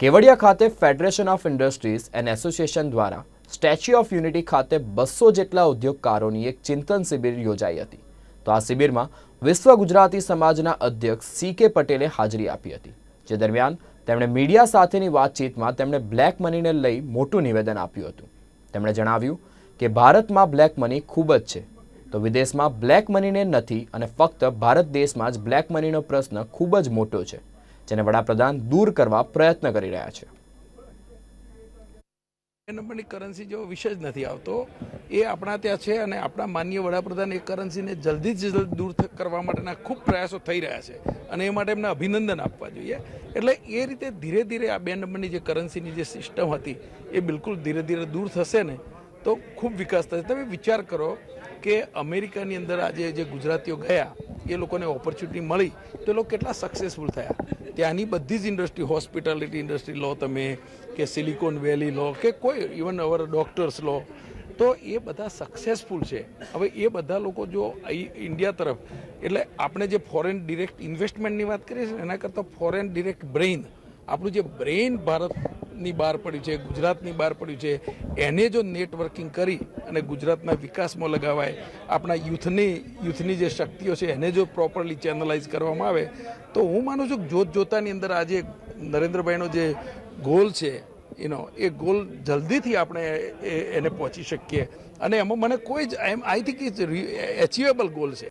કેવડિયા ખાતે federation of industries and association દ્વારા statue of unity ખાતે બસો જેટલા ઉદ્યોગકારોની એક ચિંતન શિબિર યોજાઈ હતી. તો આ શિબિરમાં વિશ્વ ગુજરાતી સમાજના અધ્યક્ષ સી કે પટેલે હાજરી આપી હતી. જે દરમિયાન તેમણે મીડિયા સાથેની વાતચીતમાં તેમણે બ્લેક મનીને લઈ મોટું નિવેદન આપ્યું હતું. તેમણે જણાવ્યું કે ભારતમાં બ્લેક મની ખૂબ જ છે. તો વિદેશમાં બ્લેક મનીને નથી અને ફક્ત ભારત દેશમાં જ બ્લેક મનીનો પ્રશ્ન ખૂબ જ મોટો છે. જેને વડાપ્રધાન દૂર કરવા પ્રયત્ન કરી રહ્યા છે. નંબરની કરન્સી જેવો વિષય જ નથી આવતો. એ આપણા ત્યાં છે અને આપણા માન્ય વડાપ્રધાન એ કરન્સીને જલ્દી જ દૂર કરવા માટેના ખૂબ પ્રયાસો થઈ રહ્યા છે અને એ માટે એમને અભિનંદન આપવા જોઈએ. એટલે એ રીતે ધીરે ધીરે આ બે નંબરની જે કરન્સીની જે સિસ્ટમ હતી એ બિલકુલ ધીરે ધીરે દૂર થશે ને, તો ખૂબ વિકાસ થશે. તમે વિચાર કરો કે અમેરિકાની અંદર આજે જે ગુજરાતીઓ ગયા, એ લોકોને ઓપોર્ચ્યુનિટી મળી, તો એ લોકો કેટલા સક્સેસફુલ થયા? ત્યાંની બધી જ ઇન્ડસ્ટ્રી, હોસ્પિટાલિટી ઇન્ડસ્ટ્રી લો તમે, કે સિલિકોન વેલી લો, કે કોઈ ઇવન અવર ડોક્ટર્સ લો, તો એ બધા સક્સેસફુલ છે. હવે એ બધા લોકો જો ઇન્ડિયા તરફ, એટલે આપણે જે ફોરેન ડિરેક્ટ ઇન્વેસ્ટમેન્ટની વાત કરીએ છીએ એના કરતાં ફોરેન ડિરેક્ટ બ્રેઇન આપણું જે બ્રેઇન ભારતની બહાર પડ્યું છે, ગુજરાતની બહાર પડ્યું છે, એને જો નેટવર્કિંગ કરી અને ગુજરાતના વિકાસમાં લગાવાય, આપણા યુથની યુથની જે શક્તિઓ છે, એને જો પ્રોપરલી ચેનલાઇઝ કરવામાં આવે, તો હું માનું છું કે જોત જોતાની અંદર આજે નરેન્દ્રભાઈનો જે ગોલ છે એનો એ ગોલ જલ્દીથી આપણે એને પહોંચી શકીએ. અને એમાં મને કોઈ જ I think is achievable goal છે.